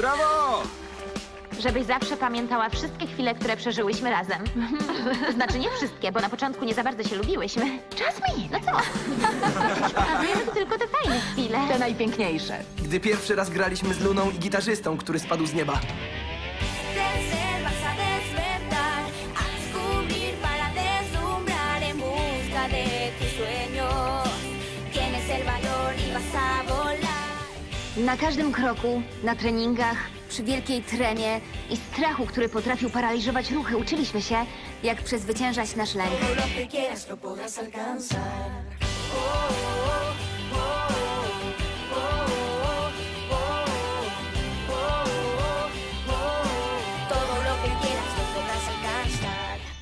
Brawo! Żebyś zawsze pamiętała wszystkie chwile, które przeżyłyśmy razem. Znaczy nie wszystkie, bo na początku nie za bardzo się lubiłyśmy. Jasmine, no co? Tylko te fajne chwile. Te najpiękniejsze. Gdy pierwszy raz graliśmy z Luną i gitarzystą, który spadł z nieba. Despertar, a descubrir para deslumbrar en busca de Na każdym kroku, na treningach, przy wielkiej trenie i strachu, który potrafił paraliżować ruchy, uczyliśmy się, jak przezwyciężać nasz lęk.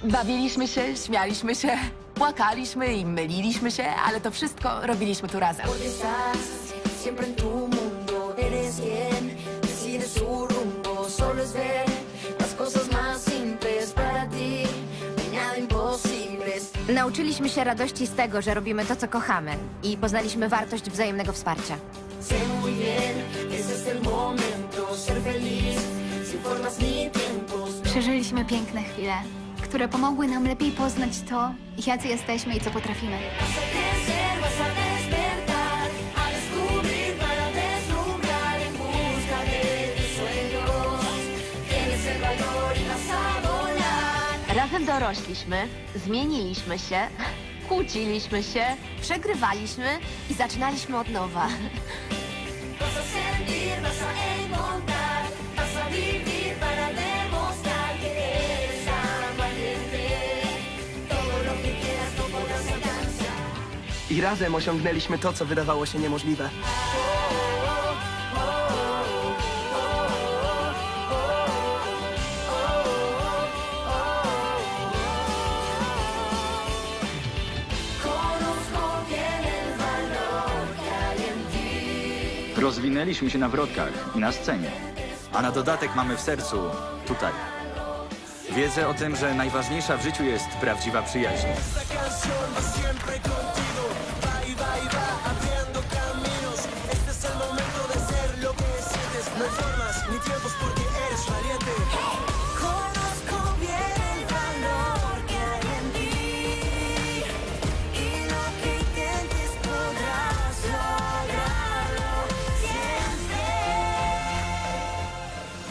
Bawiliśmy się, śmialiśmy się, płakaliśmy i myliliśmy się, ale to wszystko robiliśmy tu razem. Eres quien decide su rumbo. Solo es ver las cosas más simples para ti. No hay nada imposible. Nauczyliśmy się radości z tego, że robimy to, co kochamy i poznaliśmy wartość wzajemnego wsparcia. Sé muy bien que ese es el momento. Ser feliz sin formas ni tiempos. Przeżyliśmy piękne chwile, które pomogły nam lepiej poznać to, jacy jesteśmy i co potrafimy. Razem dorośliśmy, zmieniliśmy się, kłóciliśmy się, przegrywaliśmy i zaczynaliśmy od nowa. Alcanzar. I razem osiągnęliśmy to, co wydawało się niemożliwe. Rozwinęliśmy się na wrotkach i na scenie. A na dodatek mamy w sercu tutaj. Wiedzę o tym, że najważniejsza w życiu jest prawdziwa przyjaźń.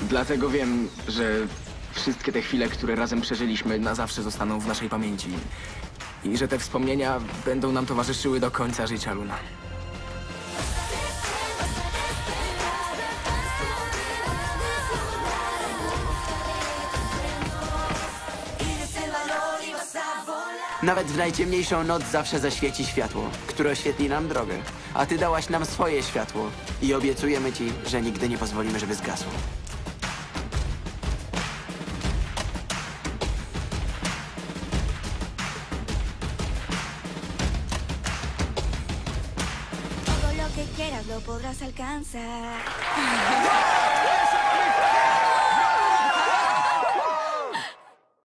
Dlatego wiem, że wszystkie te chwile, które razem przeżyliśmy, na zawsze zostaną w naszej pamięci. I że te wspomnienia będą nam towarzyszyły do końca życia, Luna. Nawet w najciemniejszą noc zawsze zaświeci światło, które oświetli nam drogę. A ty dałaś nam swoje światło i obiecujemy ci, że nigdy nie pozwolimy, żeby zgasło. Podrás alcanzar.